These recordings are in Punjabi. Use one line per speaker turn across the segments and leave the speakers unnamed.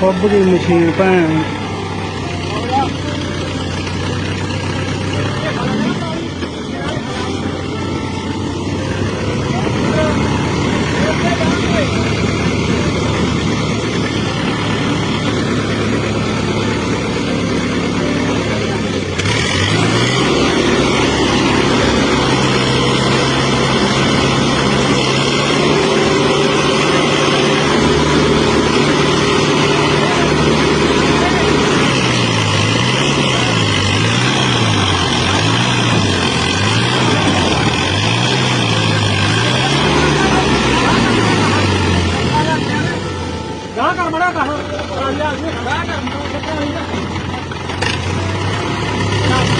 ਫੁੱਬ ਗਈ ਮਸ਼ੀਨ ਭੈਣ
ਗਾਹ ਕਰ ਮੜਾ ਕਹਾ ਲਿਆ ਜੀ ਗਾਹ ਕਰ
ਉਹ ਸੰਗ-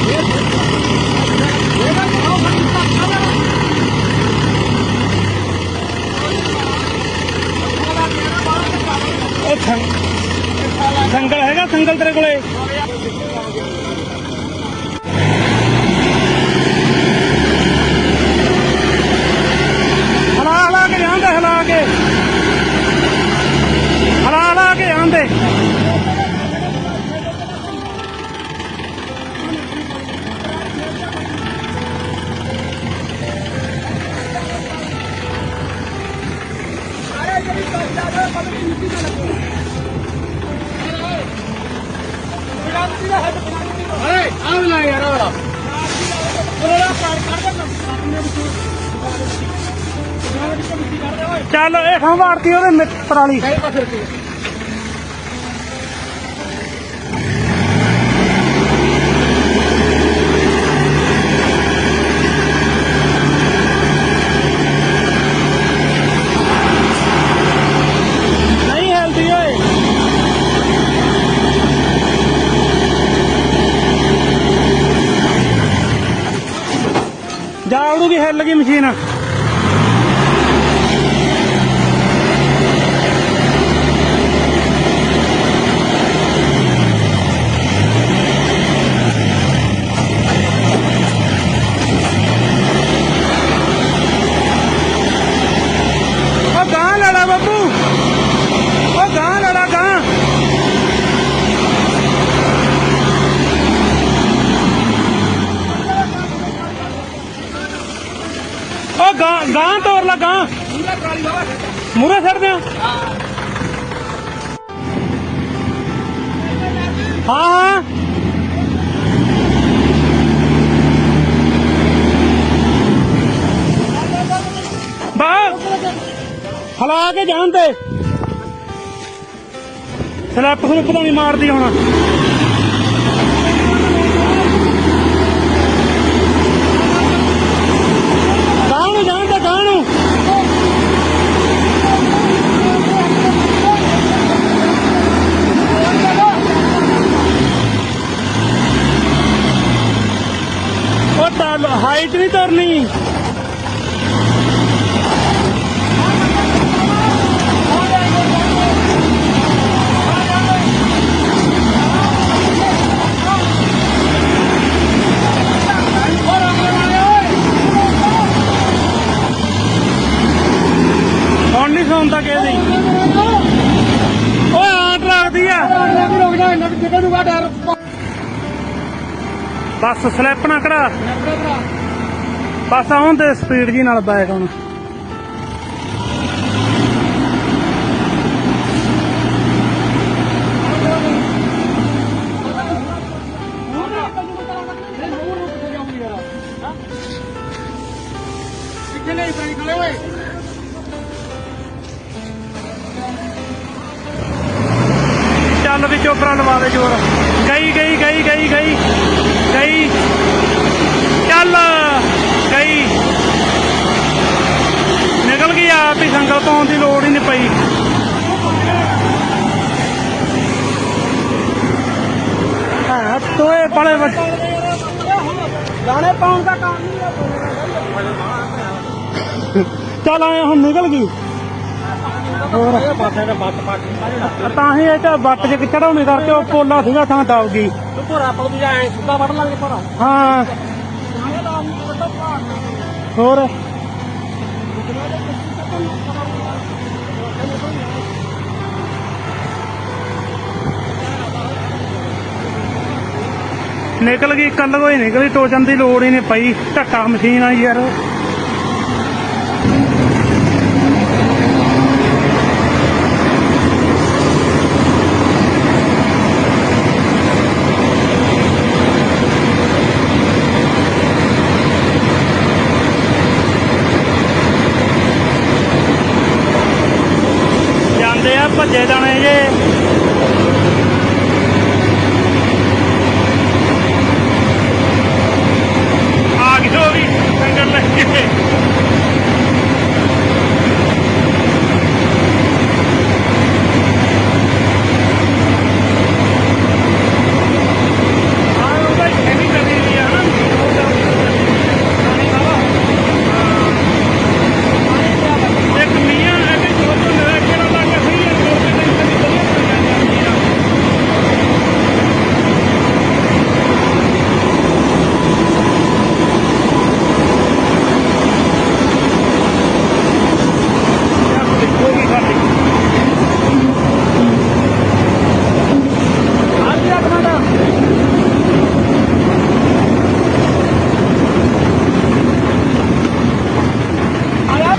ਸੰਗਲ ਹੈਗਾ ਸੰਗਲ ਤੇਰੇ ਕੋਲੇ?
ਅਰੇ ਆ ਲੈ ਯਾਰ ਆ ਵਾਲਾ
ਚੱਲ ਇਹ ਥਾਂ ਉਹਦੇ ਪਰਾਲੀ
ਕਈ ਪਾਸੇ ਰੁਕੀ
ਨਹੀਂ ਹਿਲਦੀ ਓਏ ਜਾ ਗਈ ਮਸ਼ੀਨ ਉਹ ਗਾਂ ਲੜਾ ਬੱਬੂ ਉਹ ਗਾਂ ਲੜਾ ਗਾਂ ਉਹ ਗਾਂ ਗਾਂ ਤੋਰ ਲਾ ਗਾਂ
ਪੂਰਾ ਕਾਲੀ ਬਾਬਾ
ਮੂਰੇ ਛੱਡ ਦਿਆਂ ਹਾਂ। ਹਾਂ ਬਾ। ਹਲਾ ਕੇ ਜਾਣ ਤੇ। ਸਲੈਪ ਸਲੂਪ ਤਾਂ ਨਹੀਂ ਮਾਰਦੀ ਹੁਣ ਗਾਂ ਨੂੰ ਜਾਣ ਤੇ ਗਾਂ ਨੂੰ ਉਹ ਤਾਂ ਹਾਈਟ ਨਹੀਂ ਤੁਰਨੀ ਹੁਣ ਨਹੀਂ ਸੌਂਦਾ ਕਿਸੇ ਦੀ। ਓਏ ਆਟ ਰੱਖਦੀ ਆ।
ਨੂੰ
ਬਸ ਸਲਿੱਪ ਨਾ ਕਰਾ। ਬਸ ਆਉਣ ਤੇ ਸਪੀਡ ਜੀ ਨਾਲ ਬੈਕ ਹੁਣ ਚੱਲ ਵੀ ਚੋਪਰਾ ਲਵਾ ਦੇ ਜੋਰ ਗਈ ਗਈ ਗਈ ਗਈ ਗਈ ਗਈ ਚੱਲ ਗਈ ਆਪ ਹੀ ਸੰਗਲ ਪਾਉਣ ਦੀ ਲੋੜ ਹੀ ਨਹੀਂ ਪਈ। ਹਾਂ ਤੋਏ ਬੜੇ
ਦਾਣੇ ਪਾਉਣ ਦਾ ਕੰਮ ਨਹੀਂ
ਚੱਲ ਆਏ ਹੁਣ ਨਿਕਲ ਗਈ। ਹੋਰ।
ਇਹ ਪਾਸੇ ਦਾ ਬੱਤ ਪੱਟ
ਤਾਂ ਹੀ ਇਹ ਤਾਂ ਬੱਟ ਜੇ ਚੜਾਉਣੇ ਕਰਕੇ ਉਹ ਪੋਲਾ ਸੀਗਾ ਥਾਂ ਦਬ ਗਈ
ਭੋਰਾ ਪਲ ਵੀ ਐ ਸੁੱਕਾ ਵੜ ਲਾਂਗੇ ਭੋਰਾ।
ਹਾਂ। ਹੋਰ। ਨਿਕਲ ਗਈ ਕੱਲ ਕੋਈ ਨਿਕਲੀ ਟੋਚਨ ਦੀ ਲੋੜ ਹੀ ਨਹੀਂ ਪਈ ਢੱਟਾ ਮਸ਼ੀਨ ਆ ਯਾਰ। ਜਾਂਦੇ ਆ ਭੱਜੇ ਜਾਣੇ ਜੇ ਆ ਗਈ ਉਹ ਵੀ ਸੰਗਰ ਲੈ ਕੇ ਆਹ ਉਹਦਾ ਹੈਵੀ ਕਰੀ ਹੋਈ ਆ ਨਾ ਇੱਕ ਮੀਆਂ ਇੱਕ ਛੋਟੂ ਨੇ ਕਿਹੜਾ ਲਾ ਕੇ ਸਹੀ ਹੈ ਛੋਟੇ ਨੇ ਕਦੀ ਵਧੀਆ ਚੱਲ ਜਾਂਦੀ ਆ ਯਾਰ ਦੇਖੋ ਕੀ ਖਾਲੀ ਆ ਗਿਆ ਕਮਾਂਡਾ ਆਇਆ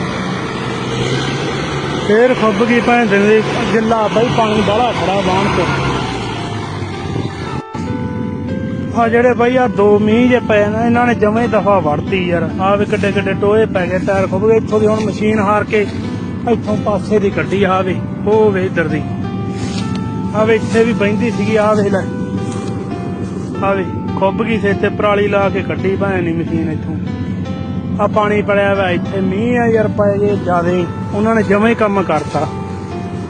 ਫੇਰ ਖੁੱਬ ਗਈ ਭੈਣ ਦੇ ਗਿੱਲਾ, ਬਈ ਪਾਣੀ ਬਾਹਲਾ ਖੜਾ ਬਾਣ ਤੋਂ। ਆ ਜਿਹੜੇ ਬਈ ਆ ਦੋ ਮੀਂਹ ਜੇ ਪਏ ਨਾ, ਇਹਨਾਂ ਨੇ ਜਮੇ ਦਫਾ ਵੜਤੀ ਯਾਰ। ਆ ਵੀ ਕਿੱਡੇ ਕਿੱਡੇ ਟੋਏ ਪੈ ਗਏ, ਟਾਇਰ ਖੁੱਬ ਗਏ। ਇੱਥੋਂ ਦੀ ਹੁਣ ਮਸ਼ੀਨ ਹਾਰ ਕੇ ਇੱਥੋਂ ਪਾਸੇ ਦੀ ਕੱਢੀ ਆ ਵੇ ਉਹ ਵੇ ਇੱਧਰ ਦੀ। ਆ ਵੇ ਇੱਥੇ ਵੀ ਬੈਂਦੀ ਸੀਗੀ ਆ ਵੇ ਲੈ। ਆ ਵੇ ਖੁੱਬ ਗਈ ਸੀ ਇੱਥੇ, ਪਰਾਲੀ ਲਾ ਕੇ ਕੱਢੀ ਭਾਵੇਂ ਦੀ ਮਸ਼ੀਨ ਇੱਥੋਂ। ਆ ਪਾਣੀ ਪੜਿਆ ਵਾ, ਇੱਥੇ ਮੀਂਹ ਆ ਯਾਰ ਪਏ ਜੇ ਜ਼ਿਆਦਾ। ਉਹਨਾਂ ਨੇ ਜਮੇ ਹੀ ਕੰਮ ਕਰਤਾ।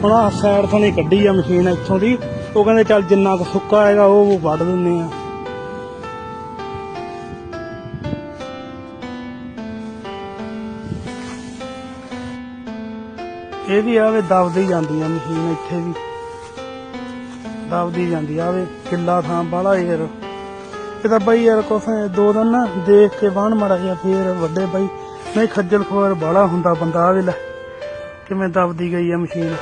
ਹੁਣ ਆ ਸਾਈਡ ਤੋਂ ਨਹੀਂ ਕੱਢੀ ਆ ਮਸ਼ੀਨ ਇੱਥੋਂ ਦੀ। ਉਹ ਕਹਿੰਦੇ ਚੱਲ ਜਿੰਨਾ ਕੁ ਸੁੱਕਾ ਹੈਗਾ, ਉਹ ਵੱਢ ਦਿੰਨੇ ਆ। ਇਹ ਵੀ ਆਵੇ ਦਬਦੀ ਜਾਂਦੀ ਆ ਮਸ਼ੀਨ ਇੱਥੇ ਵੀ। ਦਬਦੀ ਜਾਂਦੀ ਆ ਆਵੇ ਕਿੱਲਾ ਥਾਂ ਬਾਲਾ ਯਾਰ। ਇਹ ਤਾਂ ਬਈ ਯਾਰ ਕੁਛ ਦੋ ਦਿਨ ਨਾ ਦੇਖ ਕੇ ਵਾਹਣ ਮੜਾ ਜਿਹਾ ਫੇਰ ਵੱਡੇ ਬਈ। ਨਹੀਂ ਖੱਜਲ ਖੁਆਰ ਬਾਲਾ ਹੁੰਦਾ ਬੰਦਾ ਆਵੇ ਲੈ, ਕਿਵੇਂ ਦਬਦੀ ਗਈ ਆ ਮਸ਼ੀਨ।